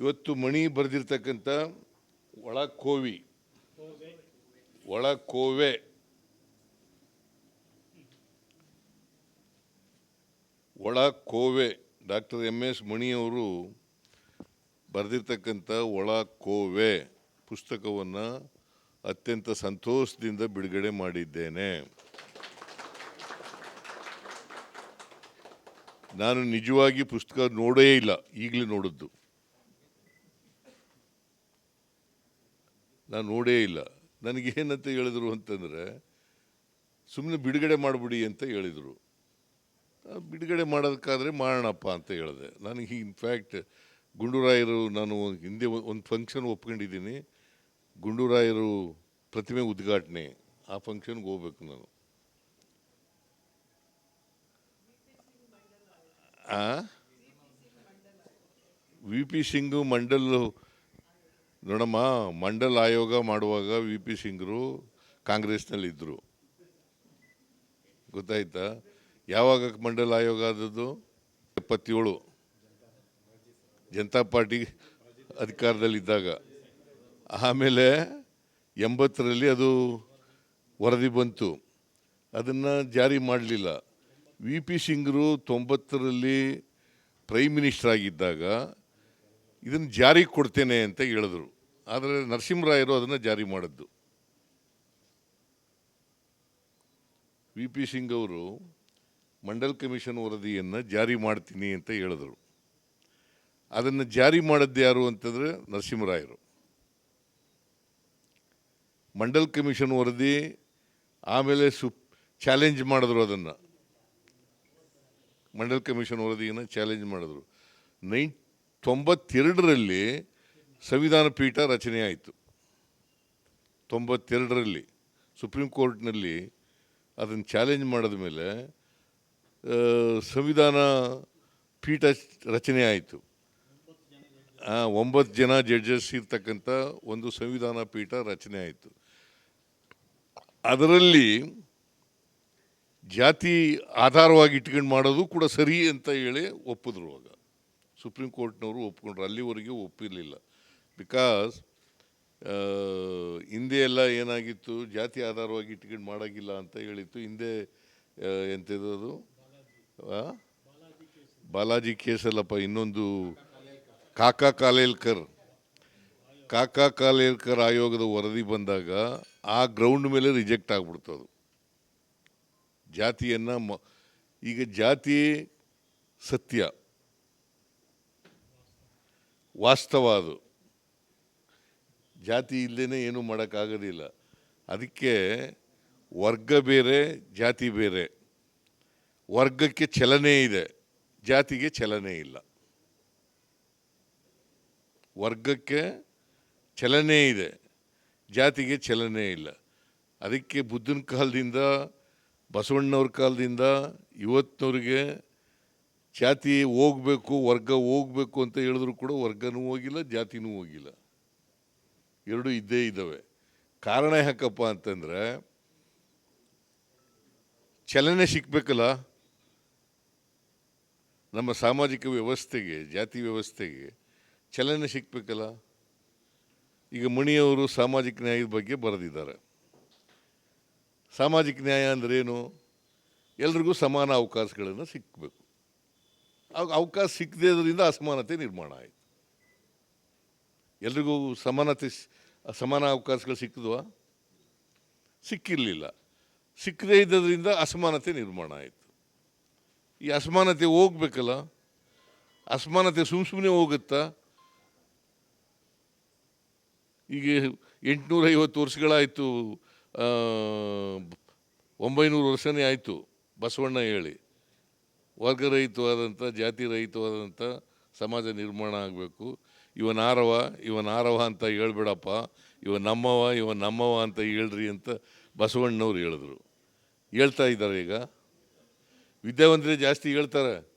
ಇವತ್ತು ಮಣಿ ಬರೆದಿರ್ತಕ್ಕಂಥ ಒಳ ಕೋವಿ ಒಳ ಕೋವೆ ಒಳ ಕೋವೆ ಡಾಕ್ಟರ್ ಎಂ ಎಸ್ ಮಣಿಯವರು ಬರೆದಿರ್ತಕ್ಕಂಥ ಒಳ ಕೋವೆ ಪುಸ್ತಕವನ್ನು ಅತ್ಯಂತ ಸಂತೋಷದಿಂದ ಬಿಡುಗಡೆ ಮಾಡಿದ್ದೇನೆ. ನಾನು ನಿಜವಾಗಿ ಪುಸ್ತಕ ನೋಡೇ ಇಲ್ಲ, ಈಗಲೇ ನೋಡಿದ್ದು. ನಾನು ನೋಡೇ ಇಲ್ಲ. ನನಗೇನಂತ ಹೇಳಿದರು ಅಂತಂದರೆ ಸುಮ್ಮನೆ ಬಿಡುಗಡೆ ಮಾಡಿಬಿಡಿ ಅಂತ ಹೇಳಿದರು. ಬಿಡುಗಡೆ ಮಾಡೋದಕ್ಕಾದರೆ ಮಾಡೋಣಪ್ಪ ಅಂತ ಹೇಳಿದೆ. ನನಗೆ ಇನ್ಫ್ಯಾಕ್ಟ್ ಗುಂಡೂರಾಯರು ನಾನು ಹಿಂದೆ ಒಂದು ಫಂಕ್ಷನ್ ಒಪ್ಕೊಂಡಿದ್ದೀನಿ. ಗುಂಡೂರಾಯರು ಪ್ರತಿಮೆ ಉದ್ಘಾಟನೆ, ಆ ಫಂಕ್ಷನ್ಗೆ ಹೋಗ್ಬೇಕು ನಾನು. ವಿ ಪಿ ಸಿಂಗು ಮಂಡಲ್ ನೋಡಮ್ಮ, ಮಂಡಲ ಆಯೋಗ ಮಾಡುವಾಗ ವಿ ಪಿ ಸಿಂಗ್ರು ಕಾಂಗ್ರೆಸ್ನಲ್ಲಿದ್ದರು ಗೊತ್ತಾಯ್ತಾ? ಯಾವಾಗ ಮಂಡಲ ಆಯೋಗ ಆದದ್ದು? ಎಪ್ಪತ್ತೇಳು. ಜನತಾ ಪಾರ್ಟಿ ಅಧಿಕಾರದಲ್ಲಿದ್ದಾಗ. ಆಮೇಲೆ ಎಂಬತ್ತರಲ್ಲಿ ಅದು ವರದಿ ಬಂತು. ಅದನ್ನು ಜಾರಿ ಮಾಡಲಿಲ್ಲ. ವಿ ಪಿ ಸಿಂಗ್ರು ತೊಂಬತ್ತರಲ್ಲಿ ಪ್ರೈಮ್ ಮಿನಿಸ್ಟರ್ ಆಗಿದ್ದಾಗ ಇದನ್ನು ಜಾರಿ ಕೊಡ್ತೇನೆ ಅಂತ ಹೇಳಿದ್ರು. ಆದರೆ ನರಸಿಂಹರಾಯರು ಅದನ್ನು ಜಾರಿ ಮಾಡಿದ್ದು. ವಿ ಪಿ ಸಿಂಗ್ ಅವರು ಮಂಡಲ್ ಕಮಿಷನ್ ವರದಿಯನ್ನು ಜಾರಿ ಮಾಡ್ತೀನಿ ಅಂತ ಹೇಳಿದ್ರು. ಅದನ್ನು ಜಾರಿ ಮಾಡಿದ್ದು ಯಾರು ಅಂತಂದರೆ ನರಸಿಂಹರಾಯರು ಮಂಡಲ್ ಕಮಿಷನ್ ವರದಿ ಆಮೇಲೆ ಸು ಚಾಲೆಂಜ್ ಮಾಡಿದ್ರು ಅದನ್ನು. ಮಂಡಲ್ ಕಮಿಷನ್ ವರದಿಯನ್ನು ಚಾಲೆಂಜ್ ಮಾಡಿದ್ರು. ನೈನ್ ತೊಂಬತ್ತೆರಡರಲ್ಲಿ ಸಂವಿಧಾನ ಪೀಠ ರಚನೆ ಆಯಿತು. ತೊಂಬತ್ತೆರಡರಲ್ಲಿ ಸುಪ್ರೀಂ ಕೋರ್ಟ್ನಲ್ಲಿ ಅದನ್ನು ಚಾಲೆಂಜ್ ಮಾಡಿದ ಮೇಲೆ ಸಂವಿಧಾನ ಪೀಠ ರಚನೆ ಆಯಿತು. ಒಂಬತ್ತು ಜನ ಜಡ್ಜಸ್ ಇರ್ತಕ್ಕಂಥ ಒಂದು ಸಂವಿಧಾನ ಪೀಠ ರಚನೆ ಆಯಿತು. ಅದರಲ್ಲಿ ಜಾತಿ ಆಧಾರವಾಗಿ ಇಟ್ಕೊಂಡು ಮಾಡೋದು ಕೂಡ ಸರಿ ಅಂತ ಹೇಳಿ ಒಪ್ಪಿದ್ರು ಅವಾಗ ಸುಪ್ರೀಂ ಕೋರ್ಟ್ನವರು ಒಪ್ಕೊಂಡ್ರು. ಅಲ್ಲಿವರೆಗೆ ಒಪ್ಪಿರಲಿಲ್ಲ. ಬಿಕಾಸ್ ಹಿಂದೆ ಎಲ್ಲ ಏನಾಗಿತ್ತು? ಜಾತಿ ಆಧಾರವಾಗಿ ಟಿಕೆಟ್ ಮಾಡೋಕ್ಕಿಲ್ಲ ಅಂತ ಹೇಳಿತ್ತು. ಹಿಂದೆ ಎಂಥದ್ದು? ಬಾಲಾಜಿ ಕೇಸಲ್ಲಪ್ಪ, ಇನ್ನೊಂದು ಕಾಕಾ ಕಾಲೇಲ್ಕರ್. ಕಾಕಾ ಕಾಲೇಲ್ಕರ್ ಆಯೋಗದ ವರದಿ ಬಂದಾಗ ಆ ಗ್ರೌಂಡ್ ಮೇಲೆ ರಿಜೆಕ್ಟ್ ಆಗಿಬಿಡ್ತು ಅದು. ಜಾತಿಯನ್ನು ಈಗ ಜಾತಿ ಸತ್ಯ. ವಾಸ್ತವ ಅದು ಜಾತಿ ಇಲ್ಲದೇ ಏನೂ ಮಾಡೋಕ್ಕಾಗೋದಿಲ್ಲ. ಅದಕ್ಕೆ ವರ್ಗ ಬೇರೆ, ಜಾತಿ ಬೇರೆ. ವರ್ಗಕ್ಕೆ ಚಲನೆ ಇದೆ, ಜಾತಿಗೆ ಚಲನೆ ಇಲ್ಲ. ವರ್ಗಕ್ಕೆ ಚಲನೆ ಇದೆ, ಜಾತಿಗೆ ಚಲನೆ ಇಲ್ಲ. ಅದಕ್ಕೆ ಬುದ್ಧನ ಕಾಲದಿಂದ, ಬಸವಣ್ಣವ್ರ ಕಾಲದಿಂದ, ಇವತ್ತಿನವ್ರಿಗೆ ಜಾತಿ ಹೋಗ್ಬೇಕು, ವರ್ಗ ಹೋಗ್ಬೇಕು ಅಂತ ಹೇಳಿದ್ರು ಕೂಡ ವರ್ಗನೂ ಹೋಗಿಲ್ಲ, ಜಾತಿನೂ ಹೋಗಿಲ್ಲ. ಎರಡು ಇದ್ದೇ ಇದ್ದಾವೆ. ಕಾರಣ ಯಾಕಪ್ಪ ಅಂತಂದರೆ, ಚಲನೆ ಸಿಕ್ಬೇಕಲ್ಲ? ನಮ್ಮ ಸಾಮಾಜಿಕ ವ್ಯವಸ್ಥೆಗೆ, ಜಾತಿ ವ್ಯವಸ್ಥೆಗೆ ಚಲನೆ ಸಿಕ್ಬೇಕಲ್ಲ? ಈಗ ಮಣಿಯವರು ಸಾಮಾಜಿಕ ನ್ಯಾಯದ ಬಗ್ಗೆ ಬರೆದಿದ್ದಾರೆ. ಸಾಮಾಜಿಕ ನ್ಯಾಯ ಅಂದ್ರೇನು ಎಲ್ರಿಗೂ ಸಮಾನ ಅವಕಾಶಗಳನ್ನು ಸಿಕ್ಕಬೇಕು ಅವಕಾಶ ಸಿಕ್ಕದೇದ್ರಿಂದ ಅಸಮಾನತೆ ನಿರ್ಮಾಣ ಆಯಿತು. ಎಲ್ರಿಗೂ ಸಮಾನತೆ ಸಮಾನ ಅವಕಾಶಗಳು ಸಿಕ್ಕಿದ್ವಾ? ಸಿಕ್ಕಿರಲಿಲ್ಲ. ಸಿಕ್ಕದೇ ಇದ್ದದ್ರಿಂದ ಅಸಮಾನತೆ ನಿರ್ಮಾಣ ಆಯಿತು. ಈ ಅಸಮಾನತೆ ಹೋಗ್ಬೇಕಲ್ಲ? ಅಸಮಾನತೆ ಸುಮ್ ಸುಮ್ಮನೆ ಹೋಗುತ್ತಾ? ಈಗ ಎಂಟುನೂರ ಐವತ್ತು ವರ್ಷಗಳಾಯಿತು ಒಂಬೈನೂರು ವರ್ಷನೇ ಆಯಿತು ಬಸವಣ್ಣ ಹೇಳಿ. ವರ್ಗರಹಿತವಾದಂಥ ಜಾತಿ ರಹಿತವಾದಂಥ ಸಮಾಜ ನಿರ್ಮಾಣ ಆಗಬೇಕು. ಇವನ ಆರವ ಇವನ ಆರವ ಅಂತ ಹೇಳ್ಬೇಡಪ್ಪ. ಇವ ನಮ್ಮವ ಇವ ನಮ್ಮವ ಅಂತ ಹೇಳ್ರಿ ಅಂತ ಬಸವಣ್ಣವ್ರು ಹೇಳಿದ್ರು. ಹೇಳ್ತಾ ಇದ್ದಾರೆ ಈಗ. ವಿದ್ಯಾವಂತರೇ ಜಾಸ್ತಿ ಹೇಳ್ತಾರೆ.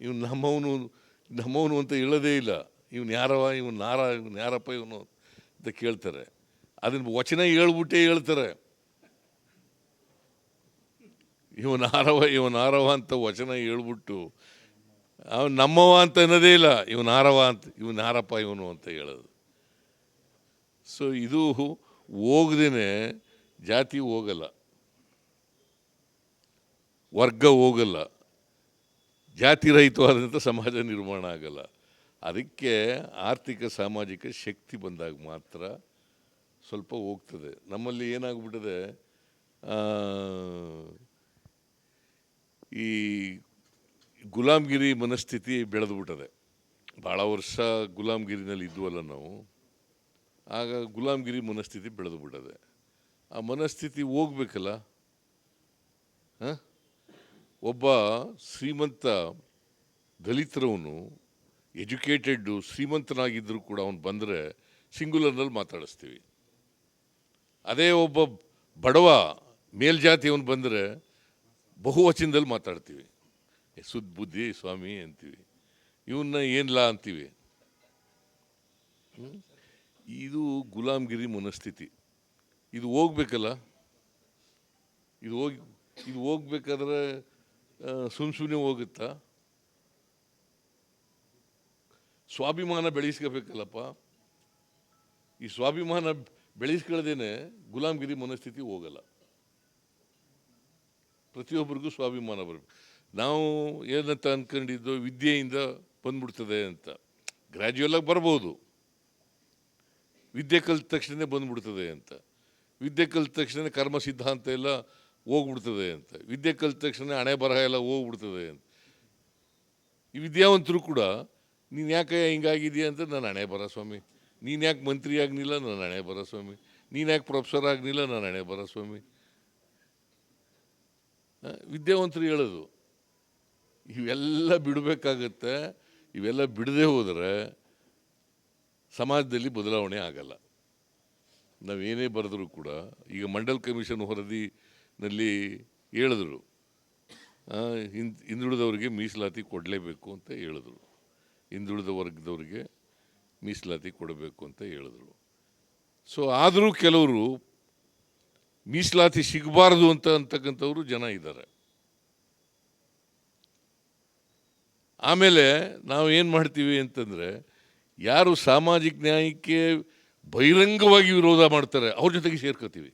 ಇವನು ನಮ್ಮವನು ನಮ್ಮವನು ಅಂತ ಹೇಳೋದೇ ಇಲ್ಲ. ಇವನು ಯಾರವ, ಇವನು ನಾರ, ಇವನು ಯಾರಪ್ಪ, ಇವನು ಅಂತ ಕೇಳ್ತಾರೆ. ಅದನ್ನು ವಚನ ಹೇಳ್ಬಿಟ್ಟೇ ಹೇಳ್ತಾರೆ. ಇವನ ಆರವ ಇವನ ಆರವ ಅಂತ ವಚನ ಹೇಳ್ಬಿಟ್ಟು ಅವನು ನಮ್ಮವ ಅಂತ ಅನ್ನೋದೇ ಇಲ್ಲ, ಇವನು ಆರವ ಅಂತ, ಇವನು ಆರಪ್ಪ ಇವನು ಅಂತ ಹೇಳೋದು. ಸೊ ಇದು ಹೋಗದೇನೆ ಜಾತಿ ಹೋಗಲ್ಲ. ವರ್ಗ ಹೋಗಲ್ಲ. ಜಾತಿ ರಹಿತವಾದಂಥ ಸಮಾಜ ನಿರ್ಮಾಣ ಆಗಲ್ಲ. ಅದಕ್ಕೆ ಆರ್ಥಿಕ, ಸಾಮಾಜಿಕ ಶಕ್ತಿ ಬಂದಾಗ ಮಾತ್ರ ಸ್ವಲ್ಪ ಹೋಗ್ತದೆ. ನಮ್ಮಲ್ಲಿ ಏನಾಗ್ಬಿಟ್ಟಿದೆ ಈ ಗುಲಾಮ್ಗಿರಿ ಮನಸ್ಥಿತಿ ಬೆಳೆದುಬಿಟ್ಟದೆ ಭಾಳ ವರ್ಷ ಗುಲಾಮ್ಗಿರಿನಲ್ಲಿ ಇದ್ವಲ್ಲ ನಾವು, ಆಗ ಗುಲಾಮ್ಗಿರಿ ಮನಸ್ಥಿತಿ ಬೆಳೆದು ಬಿಟ್ಟದೆ. ಆ ಮನಸ್ಥಿತಿ ಹೋಗ್ಬೇಕಲ್ಲ? ಹಾಂ? ಒಬ್ಬ ಶ್ರೀಮಂತ ದಲಿತರವನು ಎಜುಕೇಟೆಡ್ಡು ಶ್ರೀಮಂತನಾಗಿದ್ದರೂ ಕೂಡ ಅವನು ಬಂದರೆ ಸಿಂಗುಲರ್ನಲ್ಲಿ ಮಾತಾಡಿಸ್ತೀವಿ. ಅದೇ ಒಬ್ಬ ಬಡವ ಮೇಲ್ಜಾತಿಯವನು ಬಂದರೆ ಬಹುವಚನದಲ್ಲಿ ಮಾತಾಡ್ತೀವಿ. ಸುದ್ಬುದ್ಧಿ ಬುದ್ಧಿ, ಸ್ವಾಮಿ ಅಂತೀವಿ. ಇವನ್ನ ಏನಿಲ್ಲ ಅಂತೀವಿ? ಇದು ಗುಲಾಮ್ಗಿರಿ ಮನಸ್ಥಿತಿ. ಇದು ಹೋಗ್ಬೇಕಲ್ಲ? ಇದು ಹೋಗಿ, ಇದು ಹೋಗ್ಬೇಕಾದ್ರೆ ಸುಮ್ ಸುಮ್ಮನೆ ಹೋಗುತ್ತಾ? ಸ್ವಾಭಿಮಾನ ಬೆಳೆಸ್ಕೋಬೇಕಲ್ಲಪ್ಪ. ಈ ಸ್ವಾಭಿಮಾನ ಬೆಳೆಸ್ಕೊಳ್ಳದೇನೆ ಗುಲಾಮ್ಗಿರಿ ಮನಸ್ಥಿತಿ ಹೋಗಲ್ಲ. ಪ್ರತಿಯೊಬ್ಬರಿಗೂ ಸ್ವಾಭಿಮಾನ ಬರಬೇಕು ನಾವು ಏನಂತ ಅಂದ್ಕೊಂಡಿದ್ದು ವಿದ್ಯೆಯಿಂದ ಬಂದ್ಬಿಡ್ತದೆ ಅಂತ. ಗ್ರ್ಯಾಜುಯಲಾಗಿ ಬರ್ಬೋದು. ವಿದ್ಯೆ ಕಲಿತ ತಕ್ಷಣ ಬಂದ್ಬಿಡ್ತದೆ ಅಂತ. ವಿದ್ಯೆ ಕಲಿತ ತಕ್ಷಣ ಕರ್ಮ ಸಿದ್ಧಾಂತ ಎಲ್ಲ ಹೋಗ್ಬಿಡ್ತದೆ ಅಂತ. ವಿದ್ಯೆ ಕಲಿತ ತಕ್ಷಣ ಹಣೆ ಬರಹ ಎಲ್ಲ ಹೋಗ್ಬಿಡ್ತದೆ ಅಂತ. ಈ ವಿದ್ಯಾವಂತರು ಕೂಡ, ನೀನು ಯಾಕೆ ಹಿಂಗಾಗಿದೆಯಾ ಅಂತ? ನಾನು ಹಣೆ ಬರ ಸ್ವಾಮಿ. ನೀನು ಯಾಕೆ ಮಂತ್ರಿ ಆಗಲಿಲ್ಲ ನಾನು ಹಣೆ ಬರ ಸ್ವಾಮಿ. ನೀನು ಯಾಕೆ ಪ್ರೊಫೆಸರ್ ಆಗಲಿಲ್ಲ ನಾನು ಹಣೆ ಬರ ಸ್ವಾಮಿ. ವಿದ್ಯಾವಂತರು ಹೇಳೋದು, ಇವೆಲ್ಲ ಬಿಡಬೇಕಾಗತ್ತೆ, ಇವೆಲ್ಲ ಬಿಡದೆ ಹೋದರೆ ಸಮಾಜದಲ್ಲಿ ಬದಲಾವಣೆ ಆಗಲ್ಲ. ನಾವೇನೇ ಬರೆದರೂ ಕೂಡ, ಈಗ ಮಂಡಲ್ ಕಮಿಷನ್ ವರದಿನಲ್ಲಿ ಹೇಳಿದ್ರು ಹಿಂದ್, ಹಿಂದುಳಿದವರಿಗೆ ಮೀಸಲಾತಿ ಕೊಡಲೇಬೇಕು ಅಂತ ಹೇಳಿದ್ರು. ಹಿಂದುಳಿದ ವರ್ಗದವರಿಗೆ ಮೀಸಲಾತಿ ಕೊಡಬೇಕು ಅಂತ ಹೇಳಿದ್ರು. ಸೊ, ಆದರೂ ಕೆಲವರು ಮೀಸಲಾತಿ ಸಿಗಬಾರ್ದು ಅಂತ ಅಂತಕ್ಕಂಥವ್ರು ಜನ ಇದ್ದಾರೆ. ಆಮೇಲೆ ನಾವು ಏನು ಮಾಡ್ತೀವಿ ಅಂತಂದರೆ, ಯಾರು ಸಾಮಾಜಿಕ ನ್ಯಾಯಕ್ಕೆ ಬಹಿರಂಗವಾಗಿ ವಿರೋಧ ಮಾಡ್ತಾರೆ, ಅವ್ರ ಜೊತೆಗೆ ಸೇರ್ಕೋತೀವಿ.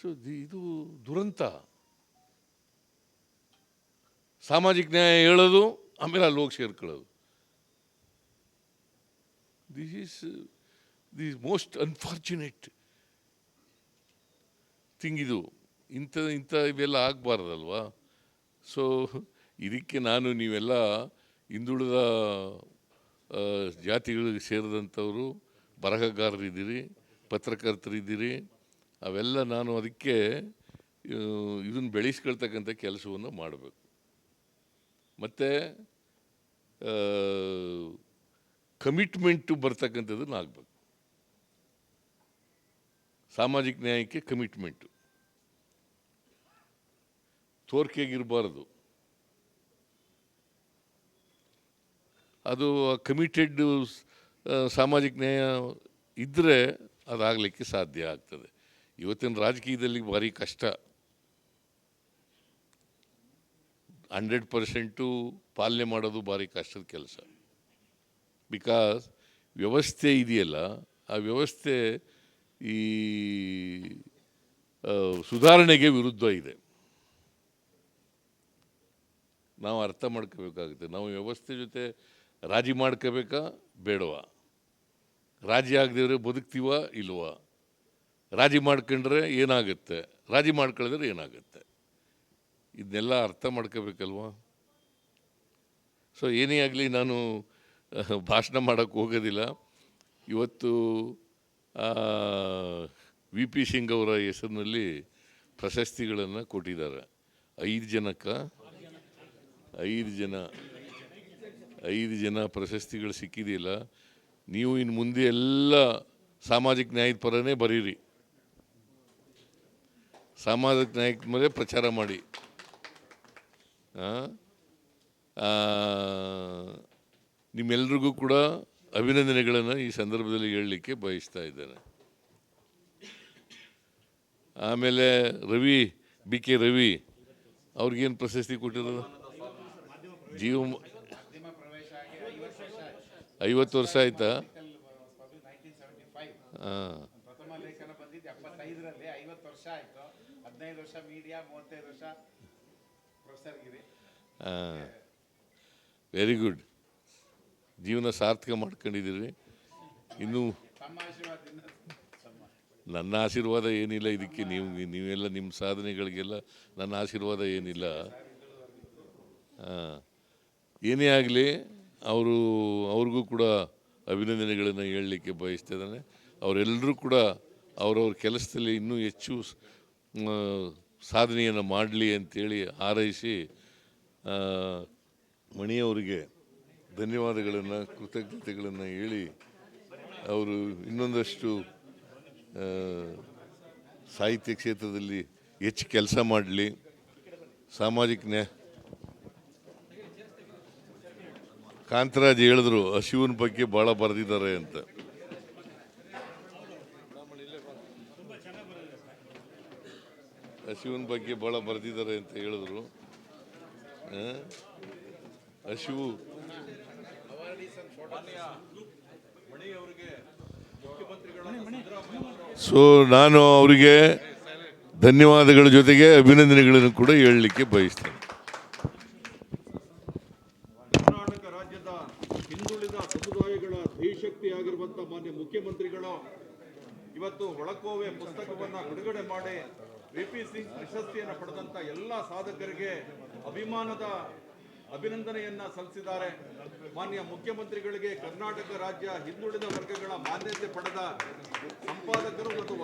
ಸೊ ಇದು ದುರಂತ. ಸಾಮಾಜಿಕ ನ್ಯಾಯ ಹೇಳೋದು, ಆಮೇಲೆ ಅಲ್ಲಿ ಹೋಗಿ ಸೇರ್ಕೊಳ್ಳೋದು. This is the most unfortunate thing ಇದು. ಇಂಥ ಇಂಥ ಇವೆಲ್ಲ ಆಗಬಾರ್ದಲ್ವಾ? ಸೊ ಇದಕ್ಕೆ ನಾನು ನೀವೆಲ್ಲ ಹಿಂದುಳಿದ ಜಾತಿಗಳಿಗೆ ಸೇರಿದಂಥವರು, ಬರಹಗಾರರಿದ್ದೀರಿ, ಪತ್ರಕರ್ತರಿದ್ದೀರಿ, ಅವೆಲ್ಲ ನಾನು ಅದಕ್ಕೆ ಇದನ್ನು ಬೆಳೆಸ್ಕೊಳ್ತಕ್ಕಂಥ ಕೆಲಸವನ್ನು ಮಾಡಬೇಕು. ಮತ್ತು ಕಮಿಟ್ಮೆಂಟು ಬರ್ತಕ್ಕಂಥದ್ದನ್ನು ಆಗಬೇಕು. ಸಾಮಾಜಿಕ ನ್ಯಾಯಕ್ಕೆ ಕಮಿಟ್ಮೆಂಟು ತೋರ್ಕೆಗಿರಬಾರ್ದು. ಅದು ಕಮಿಟೆಡ್ ಸಾಮಾಜಿಕ ನ್ಯಾಯ ಇದ್ದರೆ ಅದಾಗಲಿಕ್ಕೆ ಸಾಧ್ಯ ಆಗ್ತದೆ. ಇವತ್ತಿನ ರಾಜಕೀಯದಲ್ಲಿ ಭಾರಿ ಕಷ್ಟ. ಹಂಡ್ರೆಡ್ ಪರ್ಸೆಂಟು ಪಾಲನೆ ಮಾಡೋದು ಭಾರಿ ಕಷ್ಟದ ಕೆಲಸ. ಬಿಕಾಸ್ ವ್ಯವಸ್ಥೆ ಇದೆಯಲ್ಲ, ಆ ವ್ಯವಸ್ಥೆ ಈ ಸುಧಾರಣೆಗೆ ವಿರುದ್ಧ ಇದೆ. ನಾವು ಅರ್ಥ ಮಾಡ್ಕೋಬೇಕಾಗುತ್ತೆ. ನಾವು ವ್ಯವಸ್ಥೆ ಜೊತೆ ರಾಜಿ ಮಾಡ್ಕೋಬೇಕಾ? ಬೇಡವಾ? ರಾಜಿ ಆಗದಿದ್ರೆ ಬದುಕ್ತೀವ ಇಲ್ವಾ? ರಾಜಿ ಮಾಡ್ಕೊಂಡ್ರೆ ಏನಾಗುತ್ತೆ? ರಾಜಿ ಮಾಡ್ಕೊಳ್ಳಿದ್ರೆ ಏನಾಗುತ್ತೆ? ಇದನ್ನೆಲ್ಲ ಅರ್ಥ ಮಾಡ್ಕೋಬೇಕಲ್ವಾ? ಸೊ ಏನೇ ಆಗಲಿ ನಾನು ಭಾಷಣ ಮಾಡೋಕ್ಕೆ ಹೋಗೋದಿಲ್ಲ. ಇವತ್ತು ವಿ ಪಿ ಸಿಂಗ್ ಅವರ ಹೆಸರಿನಲ್ಲಿ ಪ್ರಶಸ್ತಿಗಳನ್ನು ಕೊಟ್ಟಿದ್ದಾರೆ. ಐದು ಜನಕ್ಕೆ, ಐದು ಜನ ಐದು ಜನ ಪ್ರಶಸ್ತಿಗಳು ಸಿಕ್ಕಿದೆಯಲ್ಲ, ನೀವು ಇನ್ನು ಮುಂದೆ ಎಲ್ಲ ಸಾಮಾಜಿಕ ನ್ಯಾಯದ ಪರನೇ ಬರೀರಿ. ಸಾಮಾಜಿಕ ನ್ಯಾಯದ ಮೇಲೆ ಪ್ರಚಾರ ಮಾಡಿ. ನಿಮ್ಮೆಲ್ರಿಗೂ ಕೂಡ ಅಭಿನಂದನೆಗಳನ್ನು ಈ ಸಂದರ್ಭದಲ್ಲಿ ಹೇಳಲಿಕ್ಕೆ ಬಯಸ್ತಾ ಇದ್ದೇನೆ. ಆಮೇಲೆ ರವಿ ಬಿ ಕೆ ರವಿ ಅವ್ರಿಗೇನು ಪ್ರಶಸ್ತಿ ಕೊಟ್ಟಿರೋದು? ಜೀವ ಐವತ್ತು ವರ್ಷ ಆಯ್ತಾ? ಹಾಂ. ವೆರಿ ಗುಡ್ ಜೀವನ ಸಾರ್ಥಕ ಮಾಡ್ಕೊಂಡಿದ್ದೀರಿ. ಇನ್ನೂ ನನ್ನ ಆಶೀರ್ವಾದ ಏನಿಲ್ಲ, ಇದಕ್ಕೆ ನೀವು, ನೀವೆಲ್ಲ ನಿಮ್ಮ ಸಾಧನೆಗಳಿಗೆಲ್ಲ ನನ್ನ ಆಶೀರ್ವಾದ ಏನಿಲ್ಲ. ಏನೇ ಆಗಲಿ, ಅವರು, ಅವ್ರಿಗೂ ಕೂಡ ಅಭಿನಂದನೆಗಳನ್ನು ಹೇಳಲಿಕ್ಕೆ ಬಯಸ್ತಿದ್ದಾನೆ ಅವರೆಲ್ಲರೂ ಕೂಡ ಅವರವ್ರ ಕೆಲಸದಲ್ಲಿ ಇನ್ನೂ ಹೆಚ್ಚು ಸಾಧನೆಯನ್ನು ಮಾಡಲಿ ಅಂತೇಳಿ ಹಾರೈಸಿ ಮಣಿಯವರಿಗೆ ಧನ್ಯವಾದಗಳನ್ನು, ಕೃತಜ್ಞತೆಗಳನ್ನು ಹೇಳಿ ಅವರು ಇನ್ನೊಂದಷ್ಟು ಸಾಹಿತ್ಯ ಕ್ಷೇತ್ರದಲ್ಲಿ ಹೆಚ್ಚು ಕೆಲಸ ಮಾಡಲಿ ಸಾಮಾಜಿಕ ನ್ಯಾಯ ಕಾಂತರಾಜ್ ಹೇಳಿದ್ರು ಹಸಿವಿನ ಬಗ್ಗೆ ಭಾಳ ಬರೆದಿದ್ದಾರೆ ಅಂತ ಹಸಿವಿನ ಬಗ್ಗೆ ಭಾಳ ಬರೆದಿದ್ದಾರೆ ಅಂತ ಹೇಳಿದ್ರು? ಹಸಿವು ಸೊ ನಾನು ಅವರಿಗೆ ಧನ್ಯವಾದಗಳ ಜೊತೆಗೆ ಅಭಿನಂದನೆಗಳನ್ನು ಕೂಡ ಹೇಳಲಿಕ್ಕೆ ಬಯಸ್ತೇನೆ. ಕರ್ನಾಟಕ ರಾಜ್ಯದ ಹಿಂದುಳಿದ ಸಮುದಾಯಗಳ ಧೀಶಕ್ತಿಯಾಗಿರುವಂಥ ಮಾನ್ಯ ಮುಖ್ಯಮಂತ್ರಿಗಳು ಇವತ್ತು ಒಳಕೋವೆ ಪುಸ್ತಕವನ್ನು ಬಿಡುಗಡೆ ಮಾಡಿ ವಿ ಪಿ ಸಿಂಗ್ ಪ್ರಶಸ್ತಿಯನ್ನು ಪಡೆದಂತ ಎಲ್ಲ ಸಾಧಕರಿಗೆ ಅಭಿಮಾನದ ಅಭಿನಂದನೆಯನ್ನ ಸಲ್ಲಿಸಿದ್ದಾರೆ. ಮಾನ್ಯ ಮುಖ್ಯಮಂತ್ರಿಗಳಿಗೆ ಕರ್ನಾಟಕ ರಾಜ್ಯ ಹಿಂದುಳಿದ ವರ್ಗಗಳ ಮಾನ್ಯತೆ ಪಡೆದ ಸಂಪಾದಕರು ಮತ್ತು